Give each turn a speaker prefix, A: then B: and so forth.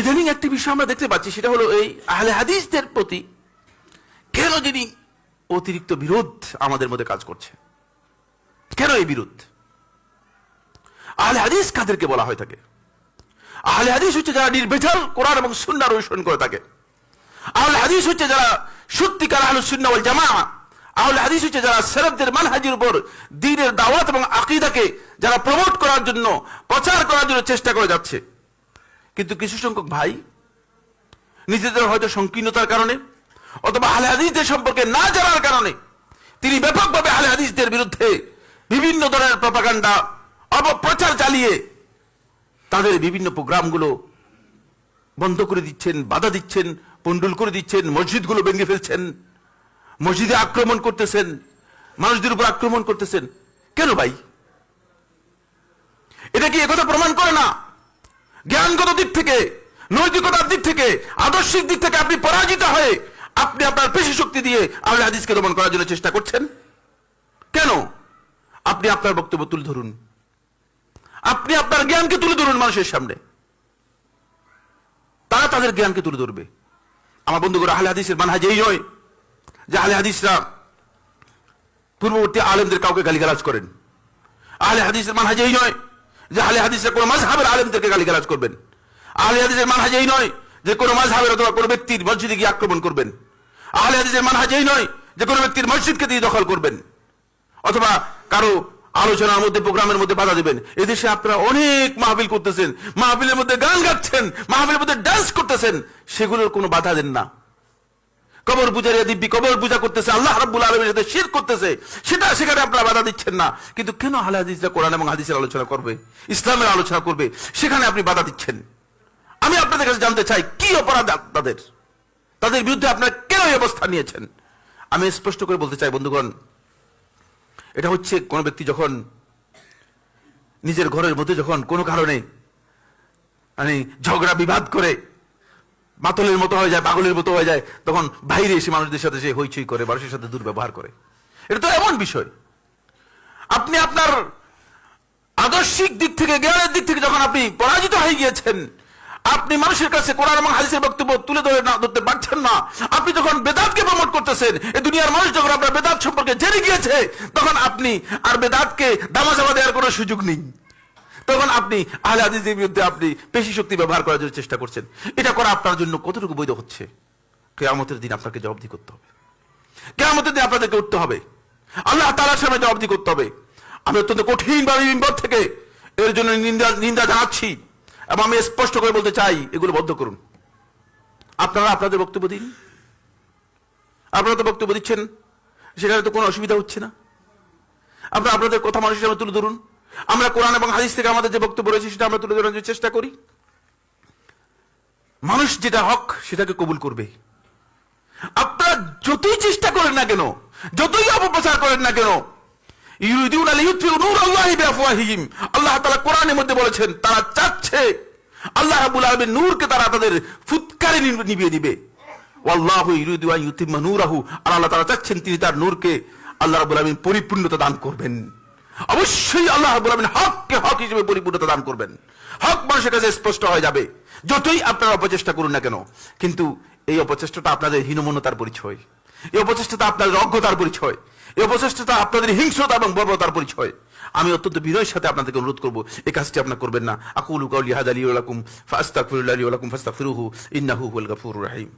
A: ইদানিং একটি বিষয় আমরা দেখতে পাচ্ছি, সেটা হলো এই আহলে হাদিসদের প্রতি কেন যিনি অতিরিক্ত বিরোধ আমাদের মধ্যে কাজ করছে? কেন এই বিরোধ? আহলে হাদিস কাদেরকে বলা হয়ে থাকে? আহলে হাদিস হচ্ছে যারা নির্বেচাল কোরআন এবং সুন্নার অনুসরণ করে থাকে। আহলে হাদিস হচ্ছে যারা সত্যিকার আহলে সুন্না ওয়াল জামা আহলে হাদিস হচ্ছে যারা সেরবদের মানহাজির উপর দিনের দাওয়াত এবং আকিদাকে যারা প্রমোট করার জন্য, প্রচার করার জন্য চেষ্টা করে যাচ্ছে। কিন্তু কিছু সংখ্যক ভাই নিজেদের হয়তো সংকীর্ণতার কারণে অথবা আহলে হাদিসদের সম্পর্কে না জানার কারণে তিনি ব্যাপকভাবে আহলে হাদিসদের বিরুদ্ধে বিভিন্ন ধরনের প্রপাকাণ্ডা অপপ্রচার চালিয়ে তাদের বিভিন্ন প্রোগ্রামগুলো বন্ধ করে দিচ্ছেন, বাধা দিচ্ছেন পন্ডুল করে দিচ্ছেন, মসজিদগুলো ভেঙে ফেলছেন, মসজিদে আক্রমণ করতেছেন, মানুষদের উপর আক্রমণ করতেছেন। কেন ভাই? এটা কি একথা প্রমাণ করে না জ্ঞানগত দিক থেকে, নৈতিকতার দিক থেকে, আদর্শিক দিক থেকে আপনি পরাজিত হয়ে আপনি আপনার পেশি শক্তি দিয়ে আহলে হাদিসকে দমন করার জন্য চেষ্টা করছেন? কেন? আপনি আপনার বক্তব্য তুলে ধরুন। আপনি আপনার জ্ঞানকে তুলে ধরুন মানুষের সামনে। তারা তাদের জ্ঞানকে তুলে ধরবে। আমার বন্ধুগুলো আহলে হাদিসের মানহাজ এই নয় যে আহলে হাদিসরা পূর্ববর্তী আলেমদের কাউকে গালিগালাজ করেন। আহলে হাদিসের মানহাজ এই নয় যে আহলে হাদিসের কোন মাঝহাবের আলেমদেরকে গালিগালাজ করবেন। আহলে হাদিসের মানহাজ এই নয় যে কোন মাঝহাবের অথবা কোনো ব্যক্তির মসজিদে গিয়ে আক্রমণ করবেন। আহলে হাদিসের মানহাজ এই নয় যে কোনো ব্যক্তির মসজিদকে দিয়ে দখল করবেন। অথবা কারও আলোচনার মধ্যে, প্রোগ্রামের মধ্যে বাধা দেবেন। এদেশে আপনারা অনেক মাহফিল করতেছেন, মাহফিলের মধ্যে গান গাচ্ছেন, মাহফিলের মধ্যে ডান্স করতেছেন, সেগুলোর কোনো বাধা দেন না। কবর পূজারিয়া দিব্যি কবর পূজা করতেছে, আল্লাহ রাব্বুল আলমের সাথে শির করতেছে। সেটা সেখানে আপনারা বাধা দিচ্ছেন না। কিন্তু কেন আহলে হাদিসরা কোরআন এবং হাদিসের আলোচনা করবে? ইসলামের আলোচনা করবে। সেখানে আপনি বাধা দিচ্ছেন। আমি আপনাদের কাছে জানতে চাই, কি অপরাধ তাদের? তাদের বিরুদ্ধে আপনারা কেন এই অবস্থা নিয়েছেন? আমি স্পষ্ট করে বলতে চাই, বন্ধুগণ, এটা হচ্ছে কোন ব্যক্তি যখন নিজের ঘরের মধ্যে যখন কোনো কারণে মানে ঝগড়া বিবাদ করে মাতলের মতো হয়ে যায়, পাগলের মতো হয়ে যায়, তখন বাইরে এসে মানুষদের সাথে সে হইচই করে, মানুষের সাথে দুর্ব্যবহার করে। এটা তো এমন বিষয়। আপনি আপনার আদর্শিক দিক থেকে, জ্ঞানের দিক থেকে যখন আপনি পরাজিত হয়ে গিয়েছেন, আপনি মানুষের কাছে কোরআন এবং হাদিসের বক্তব্য তুলে ধরে না, ধরতে পারছেন না। আপনি যখন বেদাতকে প্রমোট করতেছেন এই দুনিয়ার মানুষ যখন আপনার বেদাত সম্পর্কে জেনে গিয়েছে, তখন আপনি আর বেদাতকে দামাজামা দেওয়ার কোনো সুযোগ নেই। তখন আপনি আহলে হাদিসের বিরুদ্ধে আপনি পেশি শক্তি ব্যবহার করার জন্য চেষ্টা করছেন। এটা করা আপনার জন্য কতটুকু বৈধ হচ্ছে? কেয়ামতের দিন আপনাকে জবাবদি করতে হবে। কেয়ামতের দিন আপনাদেরকে উঠতে হবে। আল্লাহ তালার সামনে জবাবদি করতে হবে। আমি অত্যন্ত কঠিন ভাবে বিপদ থেকে এর জন্য নিন্দা নিন্দা জানাচ্ছি এবং আমি স্পষ্ট করে বলতে চাই, এগুলো বদ্ধ করুন। আপনারা আপনাদের বক্তব্য দিন। আপনারা তো বক্তব্য দিচ্ছেন, সেখানে তো কোনো অসুবিধা হচ্ছে না। আপনারা আপনাদের কথা মানুষের সামনে তুলে ধরুন। আমরা কোরআন এবং হাদিস থেকে আমাদের যে বক্তব্য রয়েছে সেটা আমরা তুলে ধরার চেষ্টা করি। মানুষ যেটা হক সেটাকে কবুল করবে। আপনারা যতই চেষ্টা করেন না কেন, যতই অপপ্রচার করেন না কেন নূর আল্লাহি আল্লাহ তাআলা কোরআনের মধ্যে বলেছেন, তারা চাচ্ছে আল্লাহ রাব্বুল আলামিন নূরকে তারা তাদের ফুৎকারে নিভিয়ে দিবে। আন ইউতিম্মা নূরাহু, আর আল্লাহ তাআলা চাচ্ছেন তিনি তার নূরকে আল্লাহ রাব্বুল আলামিন পরিপূর্ণতা দান করবেন। অবশ্যই আল্লাহ আলামিন হককে হক হিসেবে পরিপূর্ণতা দান করবেন। হক মানুষের কাছে স্পষ্ট হয়ে যাবে, যতই আপনারা অপচেষ্টা করুন না কেন। কিন্তু এই অপচেষ্টাটা আপনাদের হীনমন্যতার পরিচয়, এই অপচেষ্টাটা আপনাদের অজ্ঞতার পরিচয়, এই অপচেষ্টাটা আপনাদের হিংস্রতা এবং বর্বরতার পরিচয়। আমি অত্যন্ত বিনয়ের সাথে আপনাদেরকে অনুরোধ করব, এই কাজটি আপনার করবেন না। আকুলু কাউলি হাদা আলী ওয়ালাকুম ফাস্তাগফিরুল্লাহ লি ওয়া লাকুম ইন্নাহু হুয়াল গাফুরুর রহিম।